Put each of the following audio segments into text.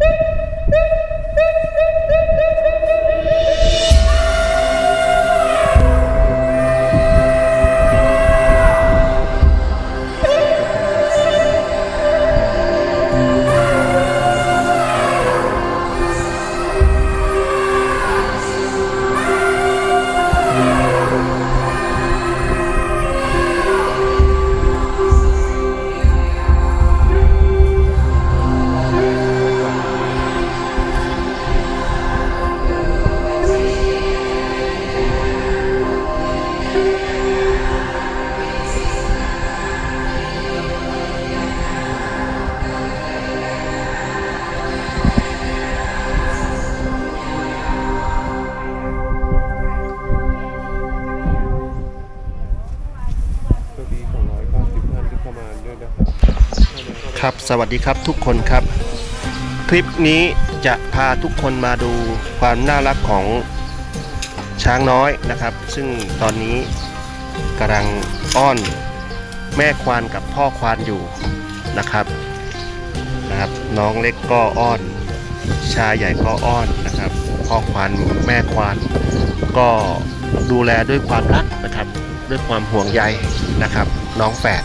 ส สวัสดีครับทุกคนครับ คลิปนี้จะพาทุกคนมาดูความน่ารักของช้างน้อยนะครับ ซึ่งตอนนี้กำลังอ้อนแม่ควานกับพ่อควานอยู่นะครับนะครับ น้องเล็กก็อ้อน ชายใหญ่ก็อ้อนนะครับ พ่อควานแม่ควานก็ดูแลด้วยความรักนะครับ ด้วยความห่วงใยนะครับ น้องแฝด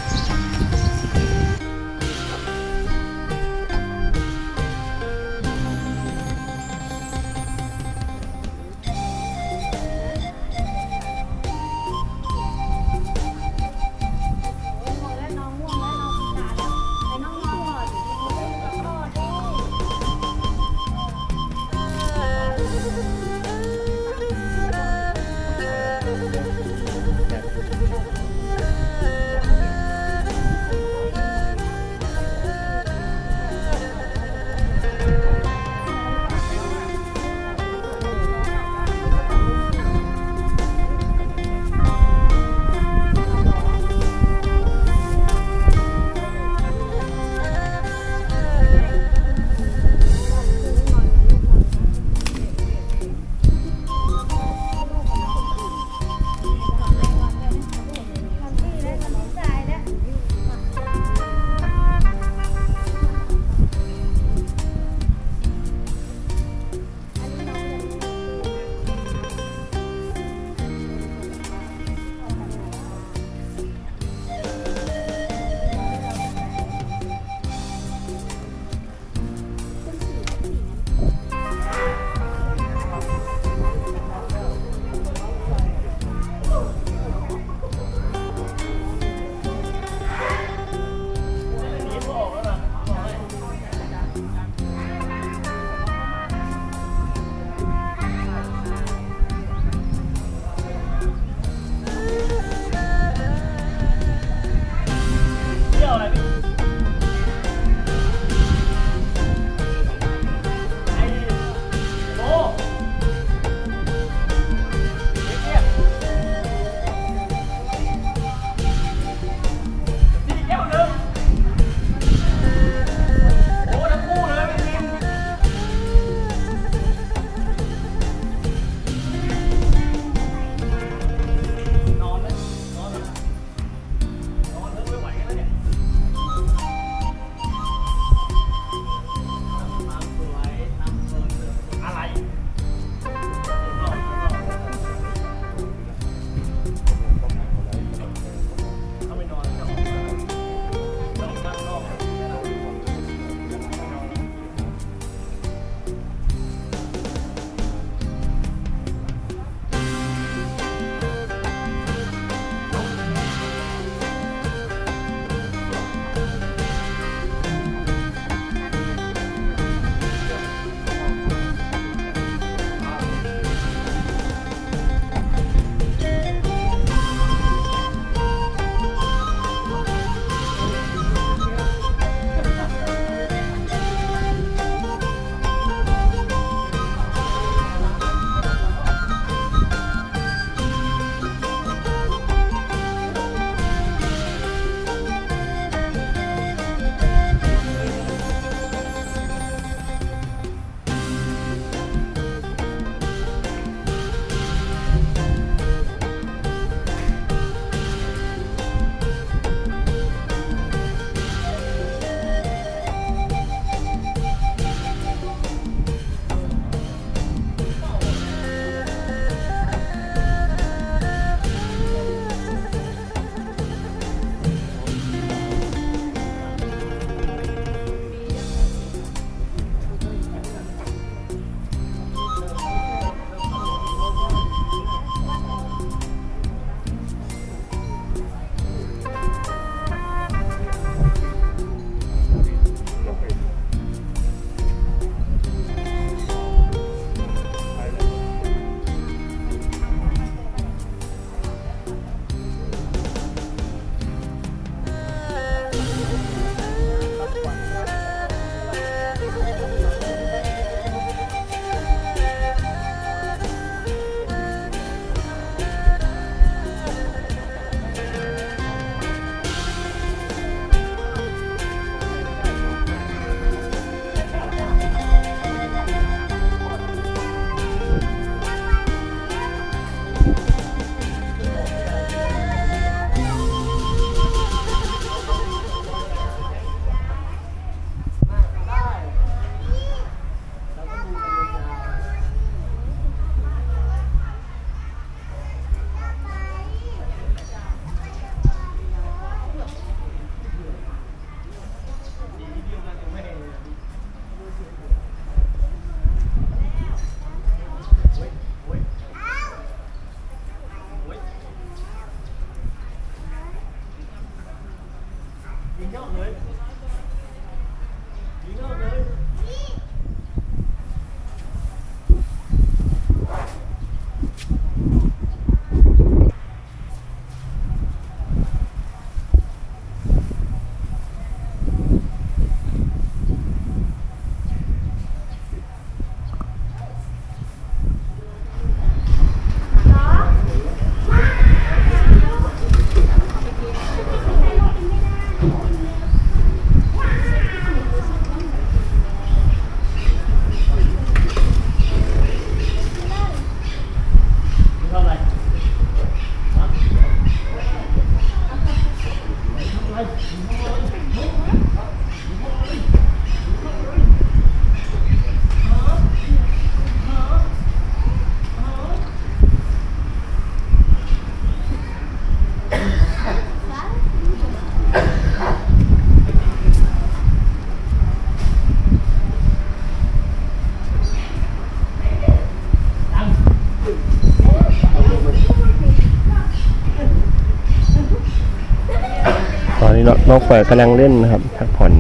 น้องเปิดกำลังเล่นนะครับพักผ่อน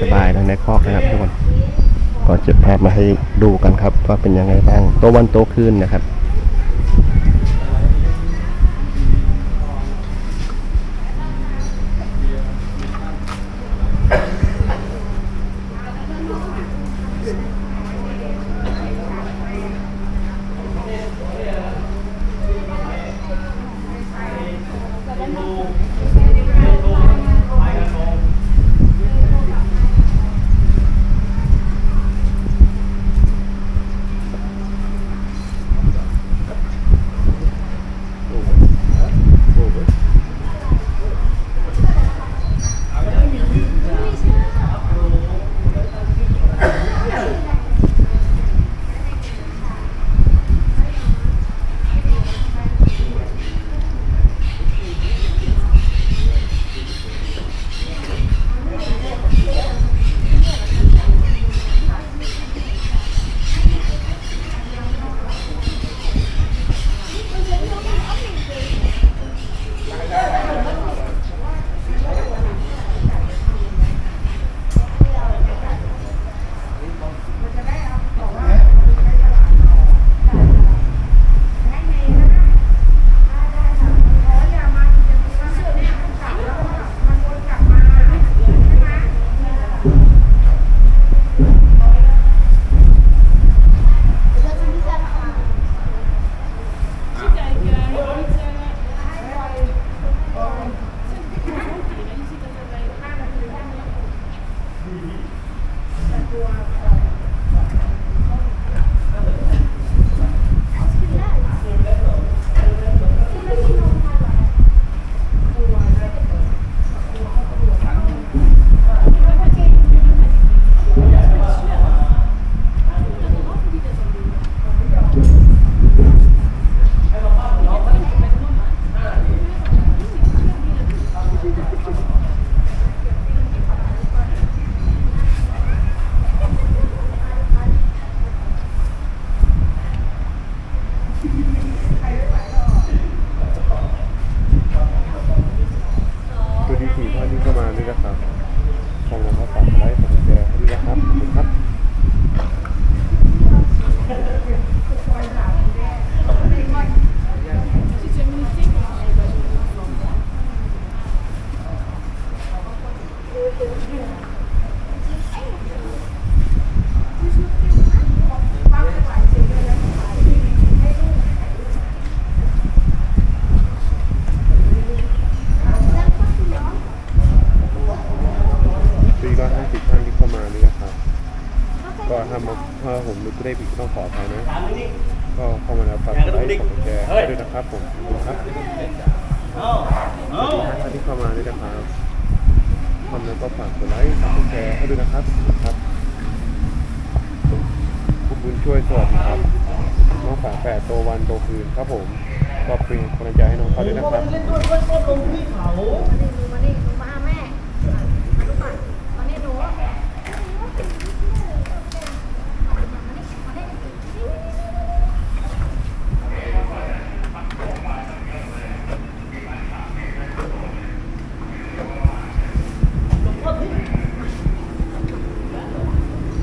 สบายๆในคอกนะครับทุกคนก็จะพามาให้ดูกันครับว่าเป็นยังไงบ้างโตวันโตคืนนะครับ ผมนึกได้ผิดก็ต้องขออภัยนะ ก็เข้ามาแล้วฝากกดไลค์กดแชร์ให้ด้วยนะครับผมขอบคุณครับสวัสดีท่านที่เข้ามาด้วยนะครับทำแล้วก็ฝากกดไลค์กดแชร์ให้ด้วยนะครับขอบคุณครับคุณบุญช่วยสวัสดีครับน้องฝาแฝดโตวันโตคืนครับผมก็เป็นกำลังใจให้น้องเขาด้วยนะครับ มานี่หนูมานี่หนูมาหาแม่มาดูก่อนมานี่หนูมานี่มานี่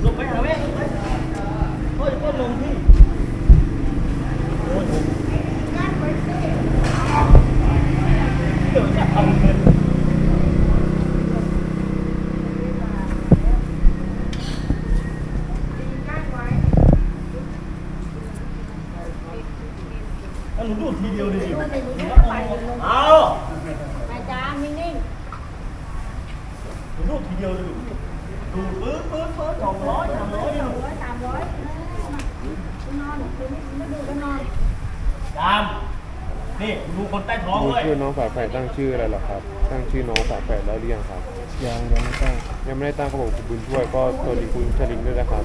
ลงไปหาแม่ลงไปโอ้ยก้นลงที่โอ้ยผมเดี๋ยวจะทำเลย เอาหนูดูดทีเดียวเลยดิ ดูสิหนูดูไปลง เอา แม่จ้านิ่ง หนูดูดทีเดียวเลยดูดปื๊ดปื๊ดปื๊ด สองร้อยสามร้อยๆสองร้อยสามร้อยดูนอนดูนี่ไม่ดูก็นอนตามนี่ดูคนใต้ท้องดูด้วยชื่อน้องฝาแฝดตั้งชื่ออะไรหรอครับ ตั้งชื่อน้องฝาแฝดแล้วหรือยังครับ ยังยังไม่ตั้งยังไม่ได้ตั้งครับผมคุณบุญช่วยก็สวัสดีคุณชลินด้วยนะครับ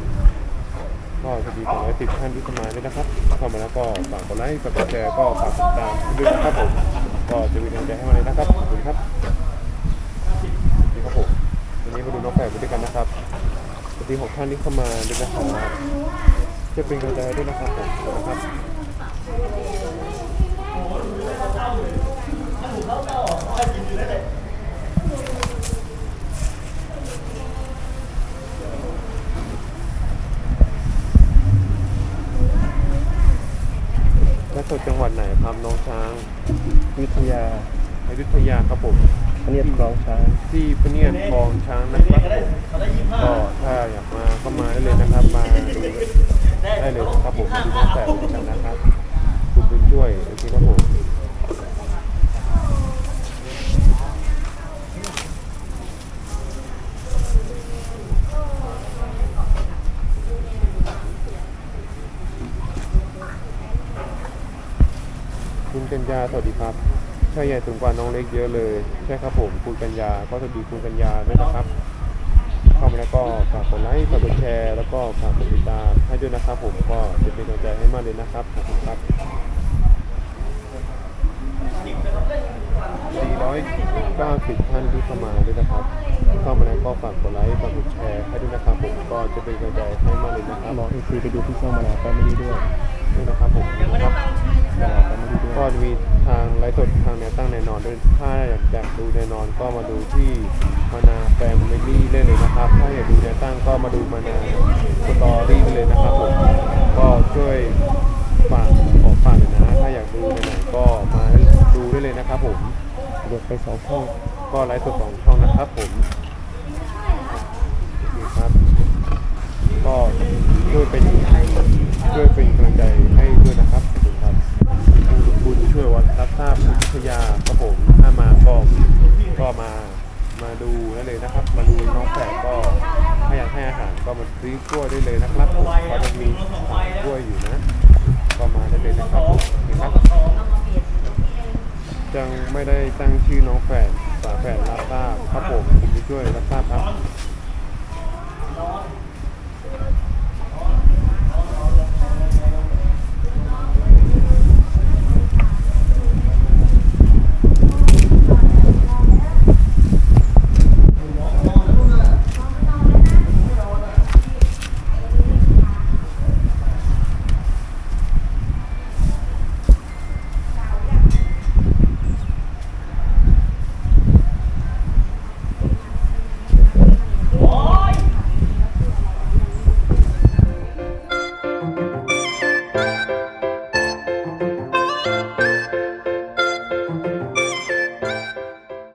ก็สวัสดีสองร้อยสิบท่านที่เข้ามาด้วยนะครับเข้ามาแล้วก็ฝากกดไลค์กดแชร์ก็ฝากติดตามด้วยนะครับผมก็จะมีกำลังใจให้มาเลยนะครับขอบคุณครับนี่ครับผมวันนี้มาดูน้องแฝดไปด้วยกันนะครับ ดีหกท่านที่เข้ามาด้วยนะครับจะเป็นกระจายด้วยนะครับผมนะครับแล้วสดจังหวัดไหนครับน้องช้างยุทธยาอยุทธยาครับผม อันนี้คลองช้าง ที่พเนียรคลองช้างนะครับผม ใช่ใหญ่สูงกว่าน้องเล็กเยอะเลย ใช่ครับผมคุณกัญญา ก็สวัสดีคุณกัญญาด้วยนะครับ เข้ามาแล้วก็ฝากกดไลค์ ฝากกดแชร์ แล้วก็ฝากกดติดตามให้ด้วยนะครับผม ก็จะเป็นกำลังใจให้มากเลยนะครับ ขอบคุณครับ490ท่านที่เข้ามาด้วยนะครับ เข้ามาแล้วก็ฝากกดไลค์ ฝากกดแชร์ให้ด้วยนะครับผม ก็จะเป็นกำลังใจให้มากเลยนะครับบอกเอซีไปดูที่ช่องมานาแฟมิลี่ด้วยด้วยนะครับผมครับมานาแฟมิลี่ด้วย ก็จะมีทางไลฟ์สดทางแนวตั้งแน่นอนด้วยถ้าอยากอยากดูแน่นอนก็มาดูที่มานาแฟมิลี่ได้เลยนะครับ ถ้าอยากดูแนวตั้งก็มาดูมานาสตอรี่ได้เลยนะครับผมก็ช่วยฝากออกฝากหน่อยนะ ถ้าอยากดูในไหนก็มาดูได้เลยนะครับผมเดี๋ยวไปสองช่องก็ไลฟ์สดสองช่องนะครับผมโอเคครับ ก็ช่วยเป็นช่วยเป็นกำลังใจให้ ยาครับผมถ้ามาก็ก็มามาดูได้เลยนะครับ มาดูน้องแฝดก็ถ้าอยากให้อาหารก็มาซื้อกล้วยได้เลยนะครับผมก็จะมีขายกล้วยอยู่นะ ก็มาได้เลยนะครับผมโอเครับยังไม่ได้ตั้งชื่อน้องแฝดฝาแฝดรับทราครับผมผมจะช่วยรับทราครับ